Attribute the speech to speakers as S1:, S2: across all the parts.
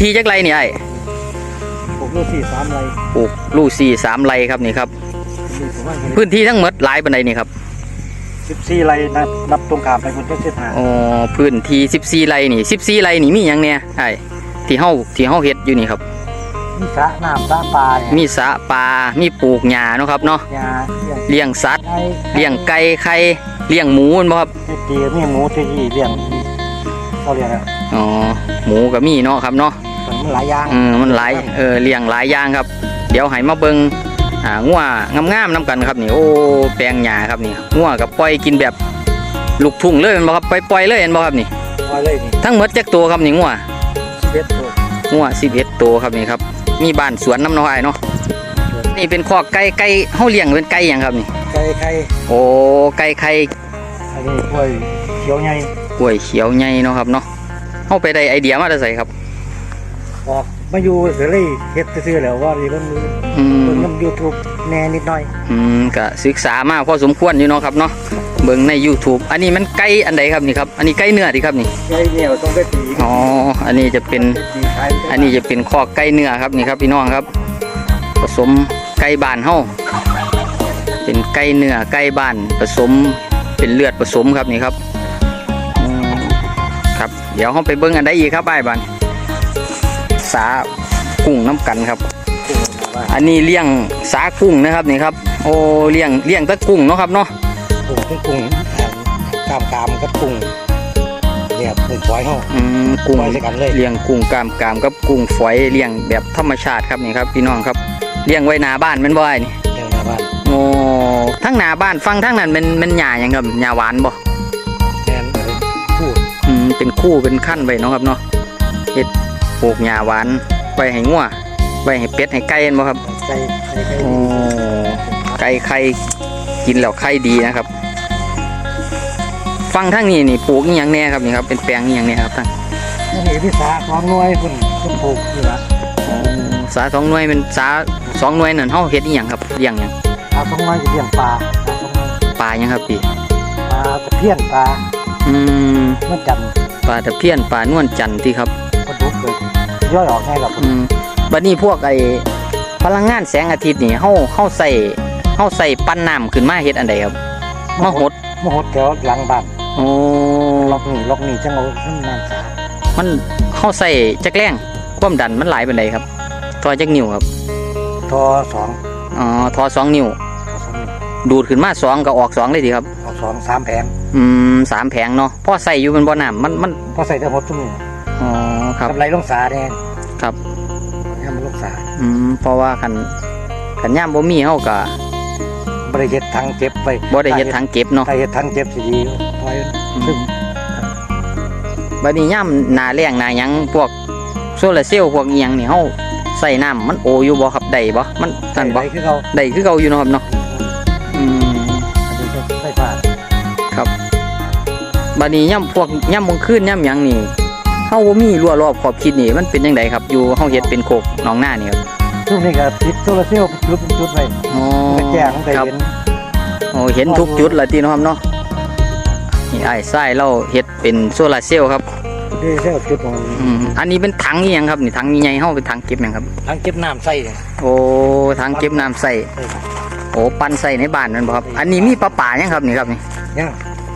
S1: ที่จักไรนี่ไอ้
S2: ผมรู้สี่สามไร
S1: ปลูกลูกสี่สามไรครับนี่ครับ
S2: มีผมว่า
S1: พื้นที่ทั้งหมดหลายบันไดนี่ครับ
S2: สิบสี่ไรนับนับตรงขามไปบนเจ้าเส้นหา
S1: อ๋อพื้นที่สิบสี่ไรนี่สิบสี่ไรนี่มีหยังเนี่ยไอ้ที่เฮาที่เฮาเฮ็ดอยู่นี่ครับ
S2: มีสระน้ำสระปลาเนี่ย
S1: มีสระปลามีปลูกหญ้าเนาะครับเนาะ
S2: ยาเลี้ยง
S1: เลี้ยงสัตว์
S2: ไก่
S1: เลี้ยงไก่ไข่เลี้ยงหมูแม่นบ่ครับ
S2: เลี้ยงตีมีหมูที่เลี้ยงเขาเลี้ยงอะ
S1: อ๋อหมูก็มีเนาะครับเนาะ
S2: มันหลายอย่าง
S1: เออมันหลายเออเลี้ยงหลายอย่างครับ เดี๋ยวให้มาเบิ่งอ่างัวงามๆนํกันครับนี่โอ้แปลงหญ้าครับนี่งัวกับปล่อยกินแบบลูกทุ่งเลยแม่นบ่ครับปล่อยๆเลยแม่นบ่ครับนี่
S2: ปล่อยเลยนี่
S1: ทั้งหมดจักตัวครับนี่งัว
S2: เบ็ดตัว
S1: งัว11ตัวครับนี่ครับ มีบ้านสวนน้ำน้อยเนาะนี่เป็นคอกไก่ไก่เฮาเลี้ยงเป็นไก่หยังครับนี่
S2: ไก่ไข่
S1: โอ้ไก่ไข่
S2: อันนี้กล้วยเขียวใหญ่
S1: กล้วยเขียวใหญ่เนาะครับเนาะเฮาไปได้ไอเดียมาได้ใส่ครับ
S2: ออกมาอยู่เสยเลยเฮ็ดซื่อๆแล้วว่าดีเพิ่น
S1: อืม
S2: เพิ่นนำ YouTube แหน่นิดหน่อย
S1: อืมก็ศึกษามาพอสมควรอยู่เนาะครับเนาะเบิ่งใน YouTube อันนี้มันไก่อันใดครับนี่ครับ อันนี้ไก่เนื้อดิครับนี่
S2: ไก่เหนียวต้องไปตี
S1: อ๋ออันนี้จะเป็น
S2: ตีขาย
S1: อันนี้จะเป็นคอกไก่เนื้อครับนี่ครับพี่น้องครับผสมไก่บ้านเฮาเป็นไก่เนื้อไก่บ้านผสมเป็นเลือดผสมครับนี่ครับอืมครับเดี๋ยวเฮาไปเบิ่งอันใดอีกครับอ้ายบ้าน สากุ้งน้ำกันครับ อันนี้เลี้ยงสากุ้งนะครับนี่ครับ โอ้เลี้ยงเลี้ยงแตะกุ้งเนาะครับเนาะ
S2: กุ้งกุ้งกุ้งกามกามกับกุ้งเนี่ยกุ้งฝอยเฮา
S1: อืมกุ้ง
S2: ปล่อยใส่กันเลย
S1: เลี้ยงกุ้งกามกามกับกุ้งฝอยเลี้ยงแบบธรรมชาติครับนี่ครับพี่น้องครับเลี้ยงไว้หน้าบ้านแม่นบ่ไอ้นี่
S2: เลี้ยงหน้าบ้าน
S1: โอ้ทั้งหน้าบ้านฟังทั้งนั้นเป็นเป็นหญ้าหยังครับหญ้าหวานบ่
S2: แทนอะไรพูด
S1: อืมเป็นคู่เป็นขั้นไว้เนาะครับเนาะเฮ็ดป ลูกหญ้าหวานไว้ให้งัวไว้ให้เป็ดให้ไก่เห็นบ่ครับ
S2: ไก่ไก่ไก่
S1: โอ้ไก่ไข่กินแล้วไข่ดีนะครับ ฟังทั้งนี้นี่ปลูกอีหยังแน่ครับนี่ครับเป็นแปลงอีหยังแน่ครับทั้ง
S2: นี่พิสาสองหน่วยคุณคุณปลูกนี่ละ
S1: สาสองหน่วยเป็นสาสองหน่วยนั่นเฮาเฮ็ดอีหยังครับเลี้ยงหยัง
S2: สาสองหน่วยจะเลี้ยงปลาสาสองหน่วย
S1: ปลาหยังครับพี่
S2: ปลาตะเพียนปลา
S1: อืม
S2: เมื่อจันทร์
S1: ปลาตะเพียนปลานวลจันทร์ที่ครับ
S2: ก็ดูเกิด ย่อยออกง่ายกับ
S1: อืมบัดนี้พวกไอ้พลังงานแสงอาทิตย์นี่เฮาเฮาใส่เฮาใส่ปั้นน้ำขึ้นมาเฮ็ดอันใดครับมาหด
S2: มหดแถวหลังบ้าน
S1: โอ้
S2: ล็อกนี่ล็อกนี่จังเอาน้ำน้ำสา
S1: มันเฮาใส่จักแรงความดันมันหลายปานใดครับทอจักนิ้วครับ
S2: ทอสอง
S1: อ๋อทอสองนิ้ว
S2: ทอสองนี่
S1: ดูดขึ้นมาสองก็ออกสองเลยดีครับ
S2: เอาสองสามแผง
S1: อืมสามแผงเนาะพอใส่อยู่มันบ่น้ำมันมัน
S2: พอใส่ทั้งหมดทุกนี่
S1: อ๋อ ครับ
S2: กำไรลงสาเนี่ย
S1: ครับ
S2: ยามลงสา
S1: อืมเพราะว่าคันคันย่ามบ่มีเฮาก็
S2: บริเฮ็ดทางเจ็บไป
S1: บ่ได้เฮ็ดทางเก็บเนาะ
S2: ถ้าเฮ็ดทางเจ็บสิดีปล่อยซึม
S1: บัดนี้ย่ามหนาแรงหนาหยังพวกโซลาร์เซลล์พวกอีหยังนี่เฮาใส่น้ำมันโออยู่บ่ครับได้บ่มันนั่นบ่
S2: ใส่คือเขา
S1: ได้คือเก่าอยู่เนาะครับเนาะอืม
S2: อันนี้ก็ไฟฟ้า
S1: ครับบัดนี้ย่ำพวกย่ำมงคืนย่ำหยังนี่ เฮาบ่มีรั้วรอบขอบชิดนี่มันเป็นจังไดครับ อยู่เฮาเฮ็ดเป็นโคกหนองหน้านี่ครับ
S2: ช่วงนี้ก็ติดโซลาร์เซลล์เป็นจุดเป็นจุดไว้
S1: อ๋อ
S2: มันแจ้งไป
S1: ครับ
S2: เห็น
S1: โอ้เห็นทุกจุดละติเนาะครับเนาะนี่ไอ้ทรายเราเฮ็ดเป็นโซลาร์เซลล์ครับ
S2: ที่เซลล์จุดของ
S1: อืมอันนี้เป็นถังอีหยังครับนี่ถังใหญ่ๆเฮาเป็นถังเก็บหยังครับ
S2: ทางเก็บน้ำใส่เนี่ย
S1: โอ้ถังเก็บน้ำใส่
S2: เออ
S1: โอ้ปั่นใส่ในบ้านนั่นบ่ครับ อันนี้มีปลาป่ายังครับนี่ครับนี่
S2: ยัง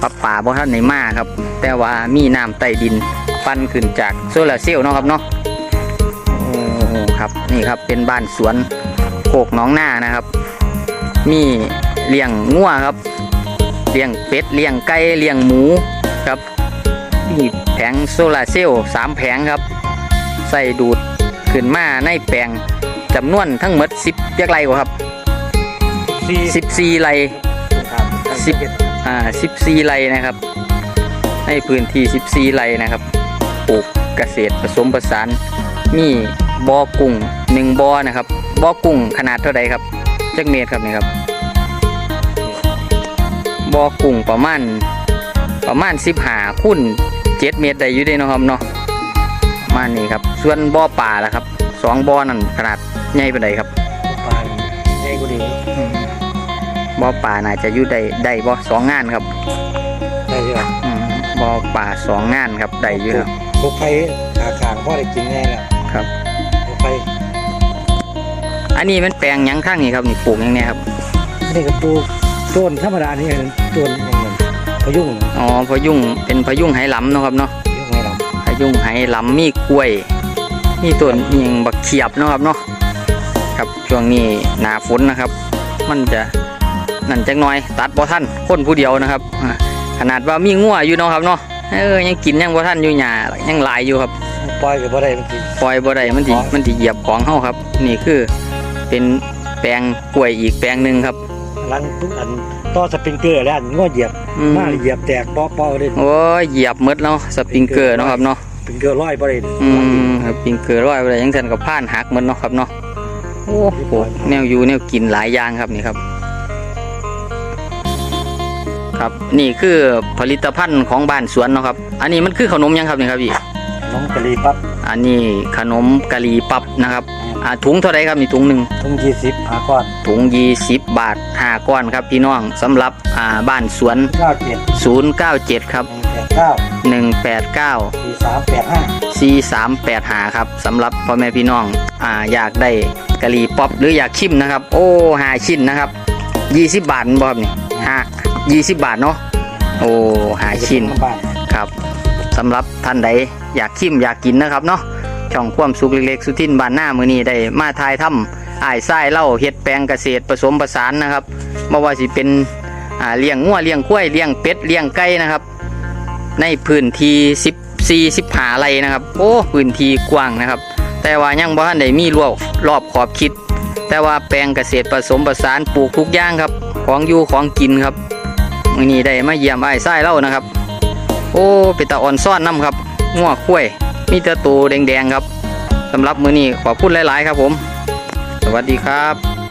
S1: ปลาป่าบ่ทันในมาครับ แต่ว่ามีน้ำใต้ดิน ปั่นขึ้นจากโซลาร์เซลล์เนาะครับเนาะโอ้ครับนี่ครับเป็นบ้านสวนโคกหน้องหน้านะครับ มีเลี้ยงงัวครับเลี้ยงเป็ดเลี้ยงไก่เลี้ยงหมูครับมีแผงโซลาร์เซลล์สามแผงครับ ใส่ดูดขึ้นมาในแปลงจำนวนทั้งหมด10เรียกไรกว่าครับ
S2: สี่
S1: 14ไร
S2: ครับ
S1: สิบอ่า14ไร่นะครับ ให้พื้นที่14ไร่นะครับ ปลูกเกษตรผสมผสาน มีบ่อกุ้งหนึ่งบ่อนะครับบ่อกุ้งขนาดเท่าใดครับจักเมตรครับนี่ครับบ่อกุ้งประมาณประมาณ15คูณ7เมตรได้อยู่เด้เนาะครับเนาะประมาณนี้ครับ ส่วนบ่อป่าล่ะครับสองบ่อนั่นขนาดใหญ่ปานใดครับ
S2: ปลาใหญ่กว่านี้
S1: บ่อป่าน่าจะอยู่ได้ได้บ่สองงานครับ
S2: ได้เยอะ
S1: อืมบ่อป่าสองงานครับได้อยู่ครั บ
S2: พวกไผ่ขาขางพ่อได้กินแน่แล้ว
S1: ครับ
S2: เอาไป
S1: อันนี้มันแปลงหยังข้างนี้ครับนี่ปลูกหยังเนี่ยครับ
S2: นี่ก็ปลูกต้นธรรมดานี่เองต้นอย่างนั้นพะยุง
S1: อ๋อพะยุงเป็นพะยุงไหหลำเนาะครับเนาะ
S2: พะยุงให้เรา
S1: พะยุงไหหลำมีกล้วย มีต้นอิหยังบักเขียบเนาะครับเนาะครับช่วงนี้หนาฝนนะครับ มันจะนั่นจักหน่อยตัดบ่ท่านคนผู้เดียวนะครับอ่าขนาดว่ามีงัวอยู่เนาะครับเนาะ เออยังกินยังบ่ท่านอยู่หญ้ายังหลายอยู่ครับ
S2: ปล่อยก็บ่ได้บางที
S1: ปล่อยบ่ได้มันสิมันสิเหยียบของเฮาครับ นี่คือเป็นแปลงกล้วยอีกแปลงหนึ่งครับ
S2: หลังทุกอันต่อสปริงเกอร์แล้วอันงอเหยียบ
S1: อืม
S2: มาเหยียบแตกเปาะๆเลย
S1: โอ้ยเหยียบหมดเนาะสปริงเกอร์เนาะครับเนาะ
S2: สปริงเกอร์ร้อยบ่ได้
S1: อืมสปริงเกอร์ร้อยไปเลยยังสันกับผ่านหักหมันเนาะครับเนาะโอ้โหแนวอยู่แนวกินหลายอย่างครับนี่ครับ ครับนี่คือผลิตภัณฑ์ของบ้านสวนเนาะครับ อันนี้มันคือขนมยังครับนี่ครับพี่
S2: น้องกะลีปั๊บ
S1: อันนี้ขนมกะหรี่ปั๊บนะครับอ่าถุงเท่าไรครับนี่ถุงหนึ่ง
S2: ทุ่งยี่สิบหาก้อน
S1: ถุงยี่สิบบาทห้าก้อนครับพี่น้องสำหรับอ่าบ้านสวน
S2: เก้าเจ็ด
S1: 097ครับ
S2: หนึ่งแปดเก้า
S1: 189
S2: สี่สามแปดห้า
S1: 4385ครับสำหรับพ่อแม่พี่น้องอ่าอยากได้กะหรี่ป๊อปหรืออยากชิมนะครับ โอ้หาชิ้นนะครับ20บาทบ่ครับนี่ ห้า20บาทเนาะโอ้หาชิ้น
S2: บ้าน
S1: ครับสำหรับท่านใดอยากชิมอยากกินนะครับเนาะช่องความสุขเล็กๆ สุทินบ้านหน้ามือนี้ได้มาทายถ้ำอ้ายไส้เล่าเฮ็ดแปลงเกษตรผสมผสานนะครับไม่ว่าสิเป็นอ่าเลี้ยงงัวเลี้ยงควายเลี้ยงเป็ดเลี้ยงไก่นะครับ ในพื้นที่14 15ไร่นะครับ โอ้พื้นที่กว้างนะครับ แต่ว่ายังบ่ทันได้มีรอบรอบขอบคิด แต่ว่าแปลงเกษตรผสมผสานปลูกทุกอย่างครับ ของอยู่ของกินครับมื่อนี้ได้มาเยี่ยมอ้ไส้เล่านะครับ โอ้เป็นตาอ่อนซ่อนน้ำครับงัวคุ้ยมีแต่ตัวแดงๆครับสำหรับมือนี้ขอพูดหลายๆครับผม สวัสดีครับ